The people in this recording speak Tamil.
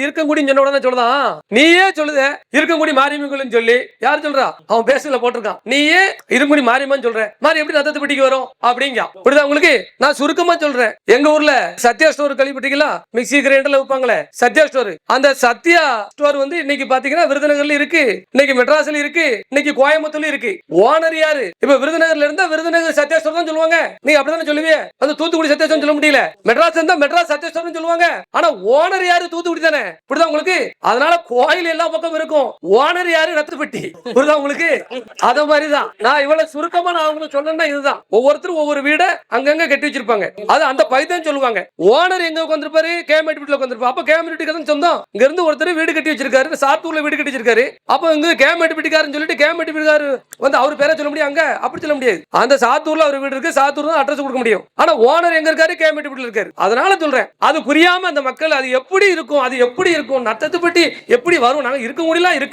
இருக்கங்குடின்னு சொன்ன உடனே சொல்லுதான் நீயே சொல்லுத இருக்கங்குடி மாரியம்மன் சொல்லி. யார் சொல்றா? அவன் பேசுல போட்டிருக்கான். நீயே இருக்கங்குடி மாரியம்மன் சொல்ற. மாதிரி எப்படி ரத்தத்தை பெட்டிக்கு வரும்? அப்படிங்க. புரியுதா உங்களுக்கு? நான் சுருக்கமா சொல்றேன். எங்க ஊர்ல சத்யா ஸ்டோர் கேள்விப்பட்டீங்களா மிக்ஸி கிரைண்டர்ல வைப்பாங்களே சத்யா ஸ்டோர். அந்த சத்யா ஸ்டோர் வந்து இன்னைக்கு பாத்தீங்கன்னா விருதுநகர்ல இருக்கு. இன்னைக்கு மெட்ராஸ்ல இருக்கு. இன்னைக்கு கோயம்புத்தூர்ல இருக்கு. ஓனர் யாரு? இப்ப விருதுநகர்ல இருந்தா விருதுநகர் சத்யா ஸ்டோர் தான் சொல்லுவாங்க. நீ அப்படிதானே சொல்லுவீங்க அந்த தூத்துக்குடி சத்யா ஸ்டோர் சொல்ல முடியல. மெட்ராஸ் இருந்தா மெட்ராஸ் சத்யா ஸ்டோர்னு சொல்லுவாங்க. ஆனா ஓனர் யாரு? தூத்துக்குடி தானே புரியுதா உங்களுக்கு? அதனால கோயில் எல்லா பக்கம் இருக்கும். ஓனர் யாரு? ரத்தப்பட்டி. புரியுதா உங்களுக்கு? அத மாதிரிதான். நான் இவ்வளவு சுருக்கமா நான் உங்களுக்கு சொல்லணும்னா இதுதான். ஒவ்வொருத்தரும் ஒவ்வொரு வீட அங்கங்க கட்டி வச்சிருப்பாங்க. அது அந்த பைத்தியம் சொல்லுவாங்க. ஓனர் எங்க உட்காந்துருப்பாரு கேமெட் வீட்டுல உட்காந்துருப்பாரு அப்ப கேமெட் வீட்டுக்கு சொந்தம். இங்க இருந்து ஒருத்தர் வீடு கட்டி வச்சிருக்காரு. சாத்தூர்ல வீடு கட்டி வச்சிருக்காரு. அப்ப இங்க கேமெட் வீட்டுக்காரன்னு சொல்லிட்டு கேமெட் வீட்டுக்காரு வந்து அவர் பேரை சொல்ல முடியும். அங்க அப்படி சொல்ல முடியாது. அந்த சாத்தூர்ல அவர் வீடு இருக்கு. சாத்தூர் தான் அட்ரஸ் கொடுக்க முடியும். ஆனா ஓனர் எங்க இருக்காரு? கேமெட் வீட்டுல இருக்காரு. அதனால சொல்றேன். அது புரியாம அந்த மக்கள் அது எப்படி இருக்கும்? அது எப்படி இருக்கும் நத்தத்தை பற்றி எப்படி வரும் நாங்கள் இருக்க முடியலாம் இருக்கு.